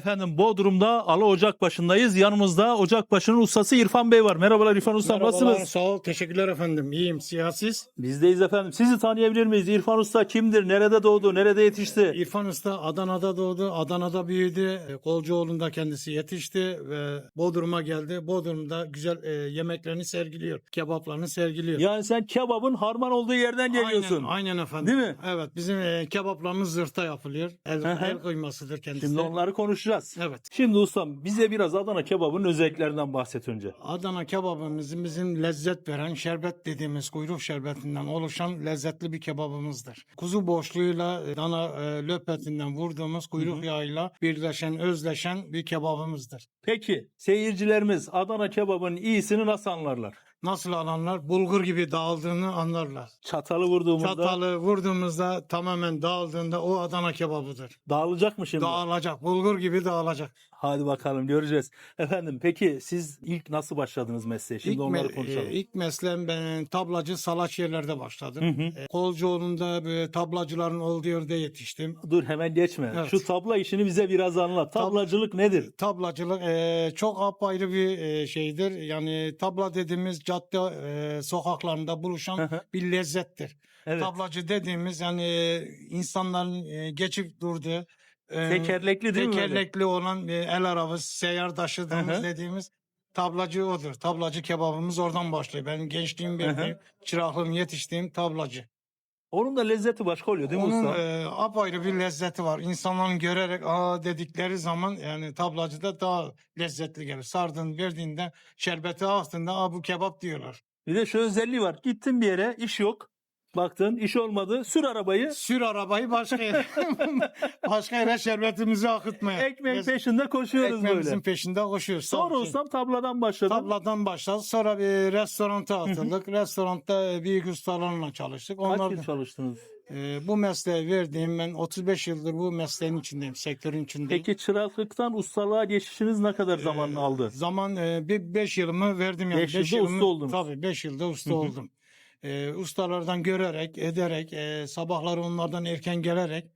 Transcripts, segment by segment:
Efendim Bodrum'da Ala Ocak başındayız. Yanımızda Ocakbaşı'nın ustası İrfan Bey var. Merhabalar İrfan Usta Merhabalar, nasılsınız? Sağ ol. Teşekkürler efendim. İyiyim. Siyassiz. Bizdeyiz efendim. Sizi tanıyabilir miyiz? İrfan Usta kimdir? Nerede doğdu? Nerede yetişti? İrfan Usta Adana'da doğdu. Adana'da büyüdü. E, Kolcuoğlu'nda kendisi yetişti ve Bodrum'a geldi. Bodrum'da güzel e, yemeklerini sergiliyor. Kebaplarını sergiliyor. Yani sen kebabın harman olduğu yerden geliyorsun. Aynen, aynen efendim. Değil mi? Evet. Bizim e, kebaplarımız zırhta yapılıyor. El, el kıymasıdır kendisi. Şimdi onları konuşacağız. Evet. Şimdi ustam bize biraz Adana kebabının özelliklerinden bahset önce. Adana kebabımız bizim lezzet veren şerbet dediğimiz kuyruk şerbetinden oluşan lezzetli bir kebabımızdır. Kuzu boşluğuyla e, dana e, löpetinden vurduğumuz kuyruk yağıyla birleşen, özleşen bir kebabımızdır. Peki seyircilerimiz Adana kebabının iyisini nasıl anlarlar? Nasıl alanlar bulgur gibi dağıldığını anlarlar. Çatalı vurduğumuzda Çatalı vurduğumuzda tamamen dağıldığında o Adana kebabıdır. dağılacak mı şimdi? Dağılacak, bulgur gibi dağılacak. Hadi bakalım göreceğiz. Efendim peki siz ilk nasıl başladınız mesleğe? Şimdi İlk, onları me- konuşalım. e, ilk mesleğim ben tablacı salaç yerlerde başladım. Hı hı. E, Kolcuoğlu'nda böyle tablacıların olduğu yerde yetiştim. Dur hemen geçme. Evet. Şu tabla işini bize biraz anlat. Tablacılık nedir? Tablacılık e, çok apayrı bir e, şeydir. Yani tabla dediğimiz cadde e, sokaklarında buluşan hı. bir lezzettir. Evet. Tablacı dediğimiz yani e, insanların e, geçip durduğu e, Tekerlekli değil mi? böyle? tekerlekli olan e, el arabası seyyar taşıdığımız Hı hı. dediğimiz tablacı odur. Tablacı kebabımız oradan başlıyor. Benim gençliğim benim çıraklığım yetiştiğim tablacı. Onun da lezzeti başka oluyor değil mi Onun usta? e, apayrı bir lezzeti var. İnsanların görerek aa dedikleri zaman yani tablacıda daha lezzetli gelir. Sardın verdiğinde şerbeti aktığında aa bu kebap diyorlar. Bir de şu özelliği var. Gittin bir yere iş yok. Baktın iş olmadı. Sür arabayı. Sür arabayı başka yere, başka yere şerbetimizi akıtmaya. Ekmek Biz peşinde koşuyoruz ekmeğimizin böyle. peşinde koşuyoruz. Sonra Tabii ki. ustam tabladan başladım. Tabladan başladık. Sonra bir restoranta atıldık. Restoranda büyük ustalarla çalıştık. Kaç Onlar yıl çalıştınız? e, bu mesleği verdiğim ben 35 yıldır bu mesleğin içindeyim. Sektörün içindeyim. Peki çıraklıktan ustalığa geçişiniz ne kadar zaman aldı? Zaman e, bir 5 yılımı verdim yani. Beş Beş yılda yılımı, usta oldunuz. Tabii 5 yılda usta oldum. E, ustalardan görerek, ederek, e, sabahları onlardan erken gelerek,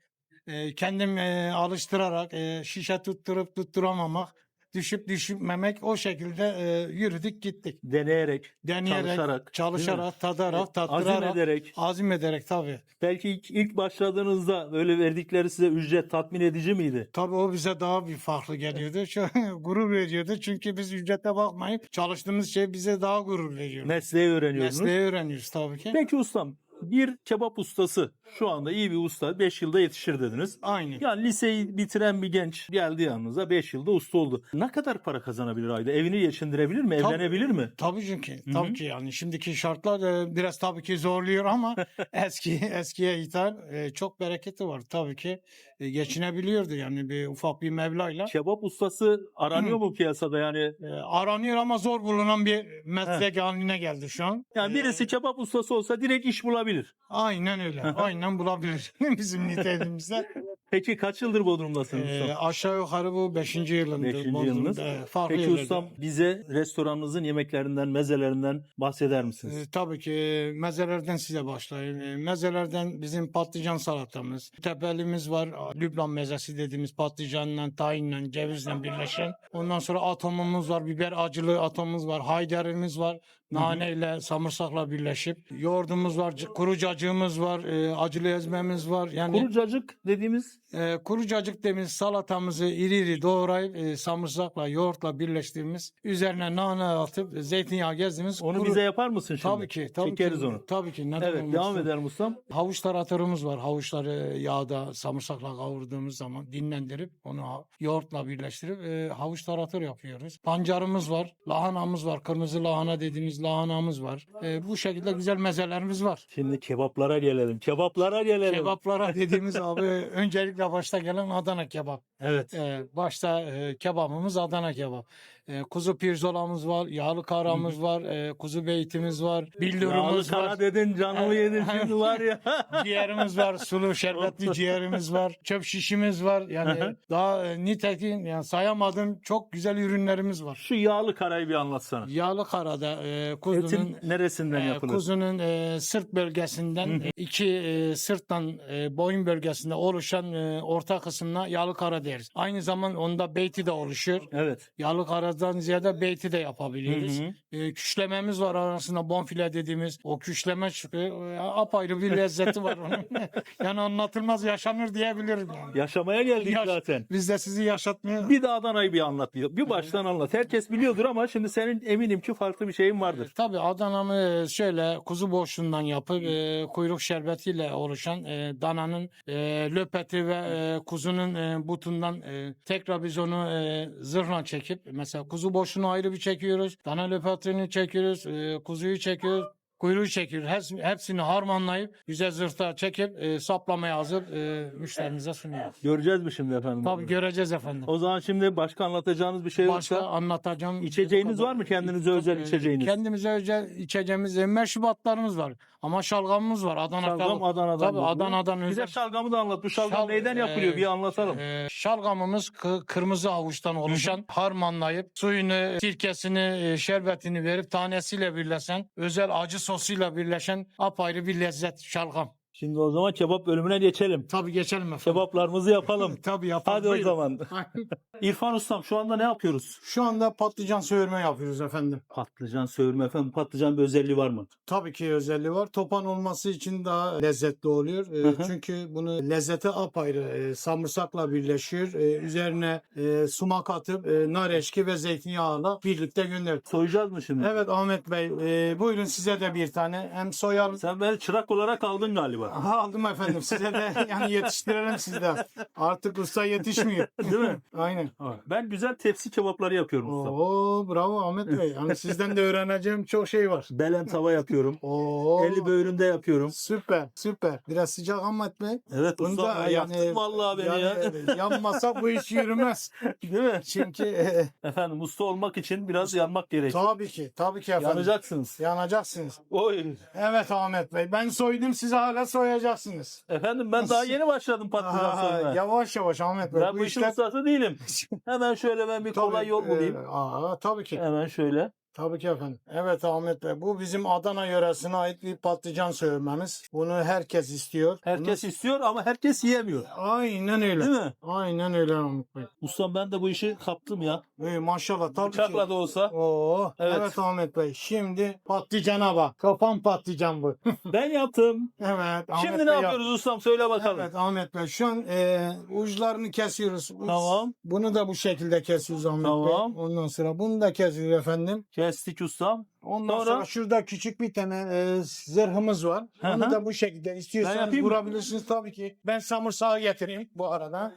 e, kendim e, alıştırarak, e, şişe tutturup tutturamamak, düşüp düşmemek o şekilde e, yürüdük gittik. Deneyerek, Deneyerek, çalışarak, çalışarak, değil mi? tadarak, azim tattırarak, ederek. azim ederek tabii. Belki ilk, ilk başladığınızda böyle verdikleri size ücret tatmin edici miydi? Tabii o bize daha bir farklı geliyordu. Şu, gurur veriyordu. Çünkü biz ücrete bakmayıp çalıştığımız şey bize daha gurur veriyor. Mesleği öğreniyordunuz. Mesleği öğreniyoruz tabii ki. Peki ustam bir kebap ustası şu anda iyi bir usta 5 yılda yetişir dediniz. Aynı. Yani liseyi bitiren bir genç geldi yanınıza 5 yılda usta oldu. Ne kadar para kazanabilir ayda? Evini geçindirebilir mi? Tabii. Evlenebilir mi? Tabii çünkü. Tabii ki yani şimdiki şartlar e, biraz tabii ki zorluyor ama eski eskiye ithal e, çok bereketi var tabii ki. E, geçinebiliyordu yani bir ufak bir mevlayla. Kebap ustası aranıyor mu piyasada yani? E, aranıyor ama zor bulunan bir meslek haline geldi şu an. Yani birisi kebap ustası olsa direkt iş bulabilir. Aynen öyle. Aynen bulabilir bizim niteliğimizde. Peki kaç yıldır Bodrum'dasınız E, ustam? aşağı yukarı bu 5. yılımdı. Beşinci Bodrum'da. yılınız. E, farklı Peki yerlerde. ustam bize restoranınızın yemeklerinden, mezelerinden bahseder misiniz? E, tabii ki mezelerden size başlayayım. E, mezelerden bizim patlıcan salatamız, tepelimiz var. Lübnan mezesi dediğimiz patlıcanla, tayinle, cevizle birleşen. Ondan sonra atomumuz var, biber acılı atomumuz var, haydarimiz var. Naneyle, samırsakla birleşip. Yoğurdumuz var, kuru cacığımız var, e, acılı ezmemiz var. Yani Kuru cacık dediğimiz e, kuru cacık dediğimiz salatamızı iri iri doğrayıp e, samırsakla, yoğurtla birleştirdiğimiz, üzerine nane atıp zeytinyağı gezdiğimiz onu kuru- bize yapar mısın şimdi? Tabii ki. Tabii Çekeriz ki, onu. Tabii ki. Neden Evet olmasın? devam edelim ustam. Havuç taratörümüz var. Havuçları yağda samırsakla kavurduğumuz zaman dinlendirip onu yoğurtla birleştirip e, havuç taratör yapıyoruz. Pancarımız var. Lahanamız var. Kırmızı lahana dediğimiz lahanamız var. E, bu şekilde güzel mezelerimiz var. Şimdi kebaplara gelelim. Kebaplara gelelim. Kebaplara dediğimiz abi öncelikle başta gelen Adana kebap. Evet. E, başta e, kebabımız Adana kebap. E, kuzu pirzolamız var, yağlı karamız var, e, kuzu beytimiz var, Yağlı billurumuz kara var. dedin canımı yedin şimdi var ya. ciğerimiz var, sulu şerbetli ciğerimiz var, çöp şişimiz var. Yani daha e, nitekim yani sayamadığım çok güzel ürünlerimiz var. Şu yağlı karayı bir anlatsana. Yağlı karada e, kuzunun Etin neresinden e, yapılır? kuzunun e, sırt bölgesinden e, iki e, sırttan e, boyun bölgesinde oluşan e, orta kısmına yağlı kara deriz. Aynı zaman onda beyti de oluşuyor. Evet. Yağlı karadan ziyade beyti de yapabiliriz. Hı hı. E, küşlememiz var arasında bonfile dediğimiz o küşleme çıkıyor. E, apayrı bir lezzeti var onun. yani anlatılmaz yaşanır diyebilirim yani. Yaşamaya geldik Yaş- zaten. Biz de sizi yaşatmaya Bir de Adana'yı bir anlat. Bir, bir baştan anlat. Herkes biliyordur ama şimdi senin eminim ki farklı bir şeyin vardır. Tabii Adana'mı şöyle kuzu boşluğundan yapıp e, kuyruk şerbetiyle oluşan e, dananın e, löpeti ve e, kuzunun e, butundan e, tekrar biz onu e, zırhla çekip mesela kuzu boşluğunu ayrı bir çekiyoruz. Dana löpetini çekiyoruz. e, kuzuyu çekiyoruz. Kuyruğu çekiyoruz. Hepsini, hepsini harmanlayıp güzel zırhta çekip e, saplamaya hazır e, müşterimize sunuyoruz. Göreceğiz mi şimdi efendim? Tabii göreceğiz efendim. O zaman şimdi başka anlatacağınız bir şey Başka yoksa anlatacağım. İçeceğiniz var mı? Kendinize özel Tabii, içeceğiniz. Kendimize özel içeceğimiz e, meşrubatlarımız var. Ama şalgamımız var. Adana şalgam şalgam. Adana'dan. Tabii yapılıyor. Adana'dan Bize özel. şalgamı da anlat. Bu şalgam Şal- neyden yapılıyor? e, bir anlatalım. e, şalgamımız kı- kırmızı avuçtan oluşan harmanlayıp suyunu, sirkesini, e, şerbetini verip tanesiyle birleşen, özel acı sosuyla birleşen apayrı bir lezzet şalgam. Şimdi o zaman kebap bölümüne geçelim. Tabii geçelim efendim. Kebaplarımızı yapalım. Tabii yapalım. Hadi o Buyurun. zaman. İrfan Ustam şu anda ne yapıyoruz? Şu anda patlıcan söğürme yapıyoruz efendim. Patlıcan söğürme efendim. Patlıcan bir özelliği var mı? Tabii ki özelliği var. Topan olması için daha lezzetli oluyor. Ee, çünkü bunu lezzeti apayrı e, samırsakla birleşiyor. Ee, üzerine e, sumak atıp e, nar eşki ve zeytinyağıyla birlikte gönder. Soyacağız mı şimdi? Evet Ahmet Bey e, buyurun size de bir tane. Hem soyalım. Sen beni çırak olarak aldın galiba. Aha, aldım efendim. Size de yani yetiştirelim sizde. Artık usta yetişmiyor. Değil mi? Aynen. Ben güzel tepsi kebapları yapıyorum ustam. Oo bravo Ahmet Bey. Yani sizden de öğreneceğim çok şey var. Belen tava yapıyorum. Oo. Eli böğründe yapıyorum. Süper, süper. Biraz sıcak Ahmet Bey. Evet Bunda ustam ya, yaktın vallahi beni yani, ya. e, yanmasa bu iş yürümez. Değil mi? Çünkü e, Efendim usta olmak için biraz yanmak gerek. tabii ki, tabii ki efendim. Yanacaksınız. Yanacaksınız. Oy. Evet Ahmet Bey, ben soydum size hala soyacaksınız. Efendim ben daha yeni başladım patlıcan Aha, soymaya. yavaş yavaş Ahmet Bey. Ben bu işin ustası değilim. Hemen şöyle ben bir kolay Tabii, yol bulayım. e, aa, tabii ki. Hemen şöyle. Tabii ki efendim. Evet Ahmet Bey, bu bizim Adana yöresine ait bir patlıcan sövmemiz. Bunu herkes istiyor. Herkes istiyor ama herkes yiyemiyor. Bunu... Aynen öyle. Değil mi? Aynen öyle Ahmet Bey. Ustam ben de bu işi kaptım ya. İyi, maşallah tabii ki. Bıçakla da olsa. Oo, Evet. evet. Ahmet Bey. Şimdi patlıcana bak. Kapan patlıcan bu. Ben yaptım. evet. Ahmet Şimdi Bey ne yap- yapıyoruz ustam söyle bakalım. Evet Ahmet Bey. Şu an e, uçlarını kesiyoruz. Tamam. Bunu da bu şekilde kesiyoruz Ahmet Tamam. Bey. Ondan sonra bunu da kesiyoruz efendim. Kestik ustam. Ondan Sonra? sonra, şurada küçük bir tane e, zırhımız var. Hı Onu hı. da bu şekilde istiyorsanız yapayım mı? vurabilirsiniz tabii ki. Ben samırsağı getireyim bu arada.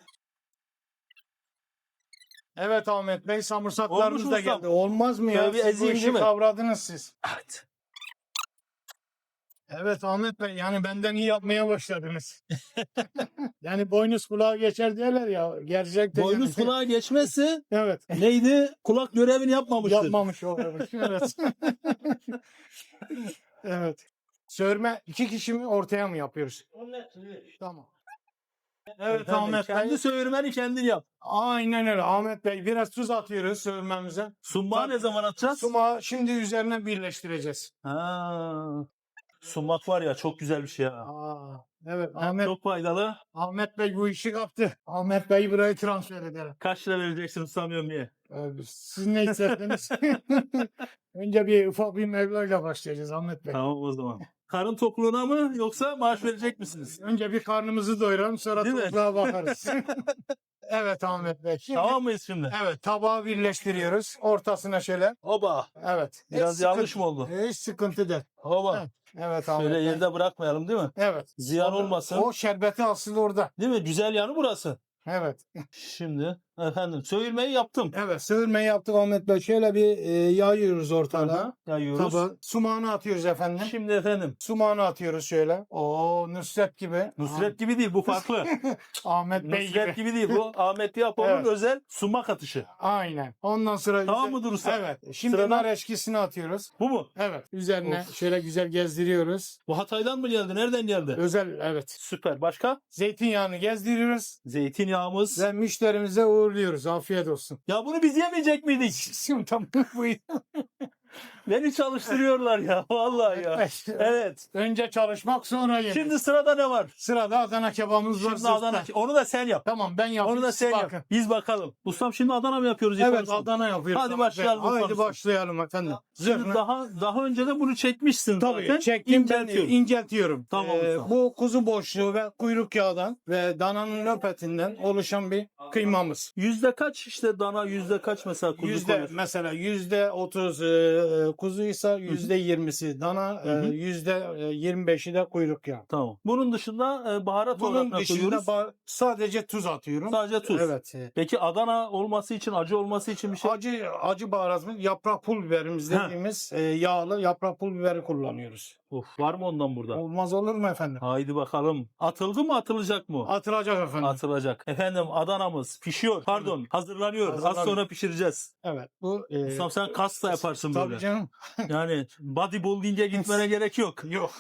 Evet Ahmet Bey samırsaklarımız Olmuş da ustam. geldi. Olmaz mı ya? Siz bu ezeyim işi değil mi? kavradınız siz. Evet. Evet Ahmet Bey yani benden iyi yapmaya başladınız. yani boynuz kulağa geçer diyorlar ya. Gerçekten. Boynuz kulağa geçmezse Evet. neydi? Kulak görevini yapmamıştır. Yapmamış olurmuş. Evet. evet. Sörme iki kişi mi ortaya mı yapıyoruz? Tamam. Evet Efendim, Ahmet Bey. Kendi söğürmeni kendin yap. Aynen öyle Ahmet Bey. Biraz tuz atıyoruz sövmemize. Sunmağı ne zaman atacağız? Sumağı şimdi üzerine birleştireceğiz. Ha. Sunmak var ya çok güzel bir şey ya. Aa, evet Ahmet, Çok faydalı. Ahmet Bey bu işi kaptı. Ahmet Bey burayı transfer edelim. Kaç lira vereceksin ustam diye. Siz ne isterseniz. Önce bir ufak bir meblağla başlayacağız Ahmet Bey. Tamam o zaman. Karın tokluğuna mı yoksa maaş verecek misiniz? Önce bir karnımızı doyuralım sonra Değil mi? toprağa bakarız. evet Ahmet Bey. Şimdi, Tamam mıyız şimdi? Evet tabağı birleştiriyoruz. Ortasına şöyle. Oba. Evet. Biraz Hiç yanlış sıkıntı- mı oldu? Hiç sıkıntı değil. Oba. Evet. Evet Ahmet Şöyle Bey. yerde bırakmayalım değil mi? Evet. Ziyan olmasın. O şerbeti asılı orada. Değil mi? Güzel yanı burası. Evet. Şimdi Efendim söğürmeyi yaptım. Evet sığırmayı yaptık Ahmet Bey. Şöyle bir e, yayıyoruz. Aha, Yayıyoruz. Tabii. Sumağını atıyoruz efendim. Şimdi efendim Sumağını atıyoruz şöyle. Oo Nusret gibi. Nusret gibi değil bu farklı. Ahmet Bey Nusret gibi. gibi değil bu. Ahmet Yapov'un Evet. özel sumak atışı. Aynen. Ondan sonra Tamam mıdır usta? Evet. Şimdi Sıradan- nar eşkisini atıyoruz. Bu mu? Evet. Üzerine Of. şöyle güzel gezdiriyoruz. Bu Hatay'dan mı geldi? Nereden geldi? Özel evet. Süper. Başka? Zeytinyağını gezdiriyoruz Zeytinyağımız. ve müşterimize uğurluyoruz. Afiyet olsun. Ya bunu biz yemeyecek miydik? Şimdi tam bu. Beni çalıştırıyorlar ya. Vallahi ya. Evet. Önce çalışmak sonra yemek. Şimdi sırada ne var? Sırada Adana kebabımız var. Şimdi. Adana. Onu da sen yap. Tamam ben yapayım. Onu da siz sen bakın. yap. Biz bakalım. Ustam şimdi Adana mı yapıyoruz? Evet yaparsın? Adana yapıyoruz. Hadi başlayalım Haydi ustam. başlayalım efendim. Şimdi Zırhını daha daha önce de bunu çekmişsin Tabii zaten. çektim ben İnceltiyorum. inceltiyorum. Tamam Ee, usta. bu kuzu boşluğu ve kuyruk yağdan ve dananın löpetinden oluşan bir kıymamız. Yüzde kaç işte dana yüzde kaç mesela kuzu Yüzde koyar? mesela yüzde otuz e, kuzuysa yüzde yirmisi dana, e, e, yirmi beşi de kuyruk yağı. Tamam. Bunun dışında e, baharat olarak Bunun ne dışında koyuyoruz? ba- sadece tuz atıyorum. Sadece tuz. Evet. e, Peki Adana olması için, acı olması için bir şey? Acı acı baharatımız yaprak pul biberimiz Ha. dediğimiz e, yağlı yaprak pul biberi kullanıyoruz. Of, var mı ondan burada? Olmaz olur mu efendim? Haydi bakalım. Atıldı mı atılacak mı? Atılacak efendim. Atılacak. Efendim Adana'mız pişiyor. Pardon hazırlanıyor. Az Hazırlanıyor. sonra pişireceğiz. evet. Bu e, Ustam sen kas da yaparsın tabii böyle. canım. Yani bodybuilding'e gitmene gerek yok. Yok.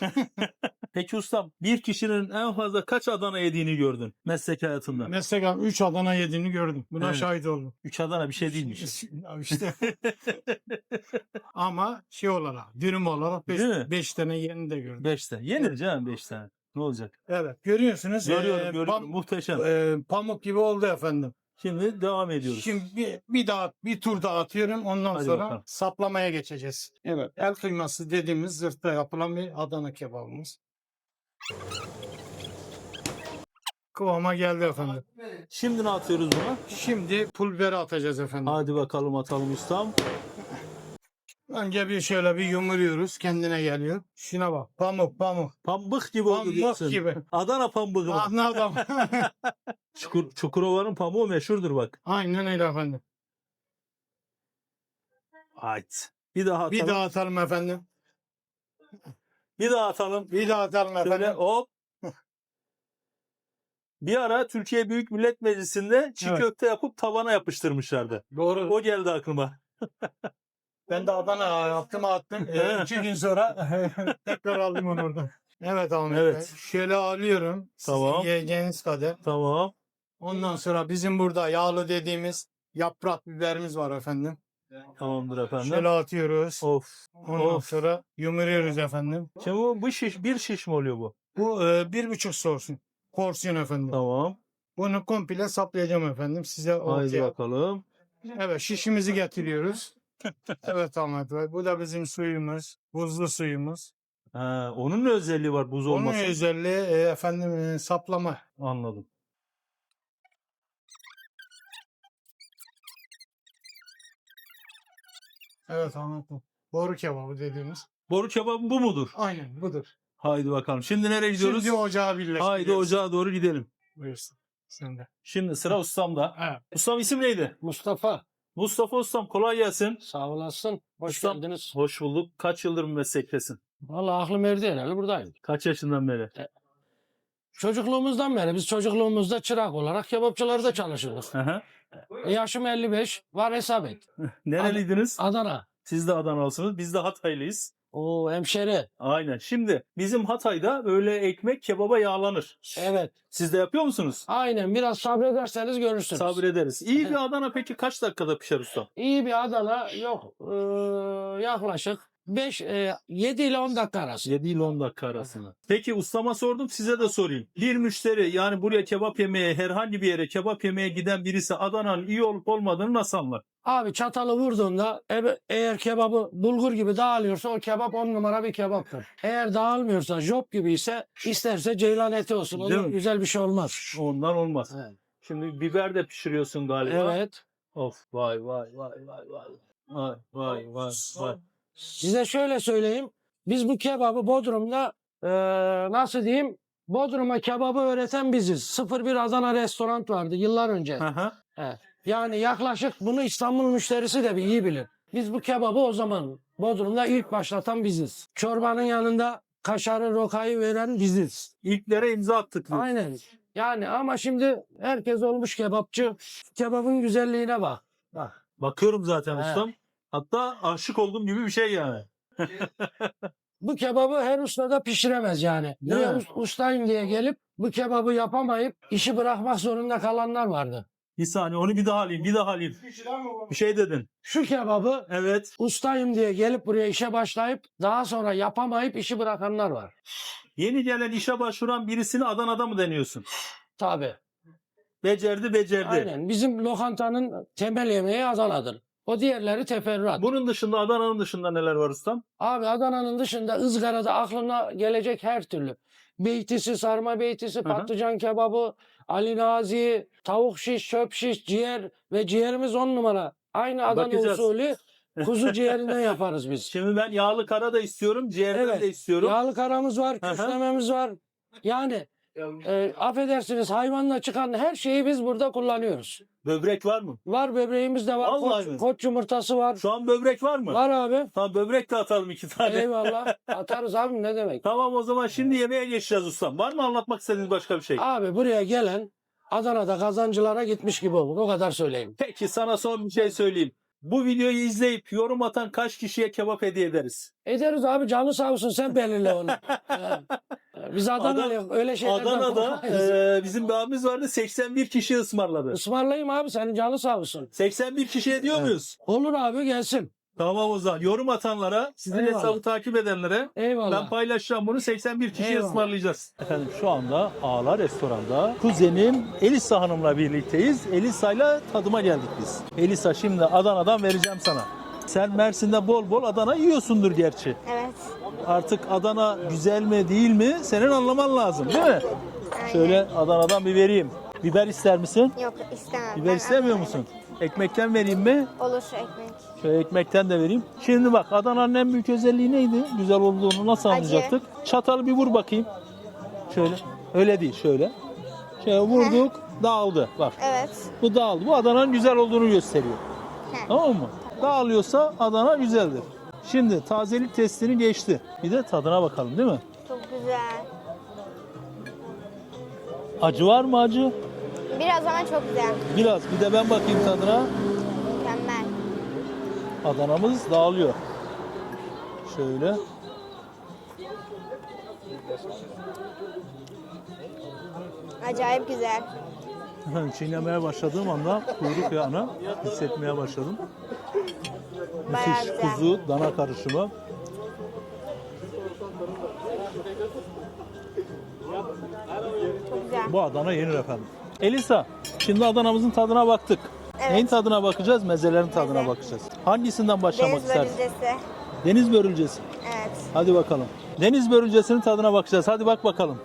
Peki ustam bir kişinin en fazla kaç Adana yediğini gördün meslek hayatında? Mesela 3 Adana yediğini gördüm. Buna Evet. şahit oldum. Üç Adana bir şey değilmiş. Ya işte. Ama şey olarak, dürüm olarak Değil mi? 5 tane yerini de gördüm. Beşte. Yenir canım beş tane. Ne olacak? Evet. Görüyorsunuz. Görüyorum e, görüyorum. pam- Muhteşem. e, pamuk gibi oldu efendim. Şimdi devam ediyoruz. Şimdi bir, bir daha bir tur daha atıyorum. Ondan Hadi sonra bakalım. saplamaya geçeceğiz. Evet. El kıyması dediğimiz zırhta yapılan bir Adana kebabımız. Kıvama geldi efendim. Şimdi ne atıyoruz buna? Şimdi pul biberi atacağız efendim. Hadi bakalım atalım ustam. Önce bir şöyle bir yumuruyoruz. Kendine geliyor. Şuna bak. Pamuk pamuk. Pambık gibi oldu Pamuk diyorsun. gibi. Adana pambuğu. mu? Anladım. Çukur, Çukurova'nın pamuğu meşhurdur bak. Aynen öyle efendim. Ait. Bir daha atalım. Bir daha atalım efendim. Bir daha atalım. Bir daha atalım Şöyle efendim. hop. Bir ara Türkiye Büyük Millet Meclisi'nde çiğ Evet. köfte yapıp tavana yapıştırmışlardı. Doğru. O geldi aklıma. Ben de Adana yaptım attım. Ee, iki gün sonra tekrar aldım onu oradan. Evet Ahmet Evet. Bey. Şöyle alıyorum. Sizin Tamam. yiyeceğiniz kadar. Tamam. Ondan sonra bizim burada yağlı dediğimiz yaprak biberimiz var efendim. Tamamdır efendim. Şöyle atıyoruz. Of. Ondan Of. sonra yumuruyoruz efendim. Şimdi bu, bu şiş, bir şiş mi oluyor bu? Bu e, bir buçuk sorsun. Porsiyon efendim. Tamam. Bunu komple saplayacağım efendim. Size Haydi ortaya. bakalım. Evet şişimizi getiriyoruz. Evet Ahmet Bey. Bu da bizim suyumuz. Buzlu suyumuz. Ha, onun ne özelliği var buz Onun olması? özelliği e, efendim e, saplama. Anladım. Evet Ahmet Bey. Boru kebabı dediğimiz. Boru kebabı bu mudur? Aynen budur. Haydi bakalım. Şimdi nereye gidiyoruz? Şimdi ocağı birleştiriyoruz. Haydi ocağa doğru gidelim. Buyursun. Sen de. Şimdi sıra ustamda. Evet. Ustam isim neydi? Mustafa Mustafa ustam kolay gelsin. sağ olasın. Hoş Ustam- geldiniz. Hoş bulduk. Kaç yıldır bu meslektesin? Vallahi aklım erdi herhalde buradayım. Kaç yaşından beri? Çocukluğumuzdan beri biz çocukluğumuzda çırak olarak kebapçılarda çalışırdık. Hı hı. E, yaşım 55 var hesap et. Nereliydiniz? Adana. Siz de Adanalısınız. Biz de Hataylıyız. O hemşeri. Aynen. Şimdi bizim Hatay'da böyle ekmek kebaba yağlanır. Evet. Siz de yapıyor musunuz? Aynen biraz sabrederseniz görürsünüz. Sabrederiz. İyi bir Adana peki kaç dakikada pişer usta? İyi bir Adana yok. Ee, yaklaşık 5 7 ile 10 dakika arası. 7 ile 10 dakika arasında. Peki ustama sordum size de sorayım. Bir müşteri yani buraya kebap yemeye herhangi bir yere kebap yemeye giden birisi Adana'nın iyi olup olmadığını nasıl anlar? Abi çatalı vurduğunda ebe- eğer kebabı bulgur gibi dağılıyorsa o kebap on numara bir kebaptır. Eğer dağılmıyorsa job gibi ise isterse ceylan eti olsun. Değil O mi? güzel bir şey olmaz. Ondan olmaz. Evet. Şimdi biber de pişiriyorsun galiba. Evet. Of vay vay vay vay vay. Vay vay vay vay. Size şöyle söyleyeyim. Biz bu kebabı Bodrum'da eee, nasıl diyeyim? Bodrum'a kebabı öğreten biziz. 01 Adana restoran vardı yıllar önce. Evet. Yani yaklaşık bunu İstanbul müşterisi de bir iyi bilir. Biz bu kebabı o zaman Bodrum'da ilk başlatan biziz. Çorbanın yanında kaşarı, rokayı veren biziz. İlklere imza attık. diyor. Aynen. Yani ama şimdi herkes olmuş kebapçı. Kebabın güzelliğine bak. Bak. Bakıyorum zaten He. ustam. Hatta aşık olduğum gibi bir şey yani. Bu kebabı her usta da pişiremez yani. Değil mi? us- ustayım diye gelip bu kebabı yapamayıp işi bırakmak zorunda kalanlar vardı. Bir saniye onu bir daha alayım bir daha alayım. Bir şey dedin. Şu kebabı Evet. ustayım diye gelip buraya işe başlayıp daha sonra yapamayıp işi bırakanlar var. Yeni gelen işe başvuran birisini Adana'da mı deniyorsun? Tabii. Becerdi becerdi. Aynen. Bizim lokantanın temel yemeği Adana'dır. O diğerleri teferruat. Bunun dışında Adana'nın dışında neler var ustam? Abi Adana'nın dışında ızgarada aklına gelecek her türlü. Beytisi, sarma beytisi, hı. patlıcan kebabı, Ali Nazi, tavuk şiş, çöp şiş, ciğer ve ciğerimiz on numara. Aynı Adana Bakacağız. usulü kuzu ciğerinden yaparız biz. Şimdi ben yağlı kara da istiyorum, ciğerden de istiyorum. Yağlı karamız var, Hı hı. var. Yani e, affedersiniz hayvanla çıkan her şeyi biz burada kullanıyoruz. Böbrek var mı? Var böbreğimiz de var, Vallahi koç, mi? koç yumurtası var. Şu an böbrek var mı? Var abi. Tamam böbrek de atalım iki tane. Eyvallah. Atarız abi ne demek. Tamam o zaman şimdi yemeğe geçeceğiz ustam. Var mı anlatmak istediğiniz başka bir şey? Abi buraya gelen Adana'da kazancılara gitmiş gibi olur. O kadar söyleyeyim. Peki sana son bir şey söyleyeyim. Bu videoyu izleyip yorum atan kaç kişiye kebap hediye ederiz? Ederiz abi canı sağ olsun sen belirle onu. Biz Adana'lıyız. Öyle şeylerden Adana'da korkmayız. e, bizim bir abimiz vardı 81 kişi ısmarladı. Ismarlayayım abi senin canı sağ olsun. 81 kişiye diyor muyuz? Olur abi gelsin. Tamam o zaman. Yorum atanlara, sizin Eyvallah. hesabı takip edenlere Eyvallah. ben paylaşacağım bunu 81 kişiye Eyvallah. ısmarlayacağız. Efendim şu anda Ağlar Restoran'da kuzenim Elisa Hanım'la birlikteyiz. Elisa'yla tadıma geldik biz. Elisa şimdi Adana'dan vereceğim sana. Sen Mersin'de bol bol Adana yiyorsundur gerçi. Evet. Artık Adana güzel mi değil mi senin anlaman lazım değil mi? Aynen. Şöyle Adana'dan bir vereyim. Biber ister misin? Yok istemem. Biber Ben istemiyor Adana'yım. musun? Ekmekten vereyim mi? Olur şu ekmek. Şöyle ekmekten de vereyim. Şimdi bak Adana'nın en büyük özelliği neydi? Güzel olduğunu nasıl Acı. anlayacaktık? Çatalı bir vur bakayım. Şöyle. Öyle değil şöyle. Şöyle vurduk dağıldı. Bak Evet. bu dağıldı. Bu Adana'nın güzel olduğunu gösteriyor. Heh. Tamam mı? Dağılıyorsa Adana güzeldir. Şimdi tazelik testini geçti. Bir de tadına bakalım değil mi? Çok güzel. Acı var mı acı? Biraz ama çok güzel. Biraz. Bir de ben bakayım tadına. Mükemmel. Adana'mız dağılıyor. Şöyle. Acayip güzel. Çiğnemeye başladığım anda kuyruk yağını hissetmeye başladım. Bayağı Müthiş güzel. kuzu dana karışımı. Çok güzel. Bu Adana yenir efendim. Elisa, şimdi Adana'mızın tadına baktık. Evet. Neyin tadına bakacağız? Mezelerin tadına Meze. bakacağız. Hangisinden başlamak Deniz istersin? börülcesi. Deniz börülcesi. Evet. Hadi bakalım. Deniz börülcesinin tadına bakacağız. Hadi bak bakalım.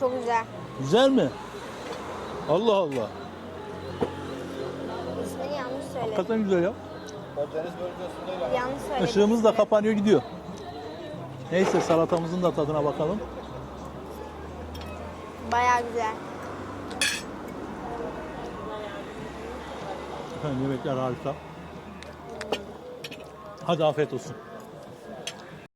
Çok güzel. Güzel mi? Allah Allah. Hakikaten güzel ya. Yanlış söyledim. Işığımız da kapanıyor gidiyor. Neyse salatamızın da tadına bakalım. Bayağı güzel. Efendim yemekler harika. Hadi afiyet olsun.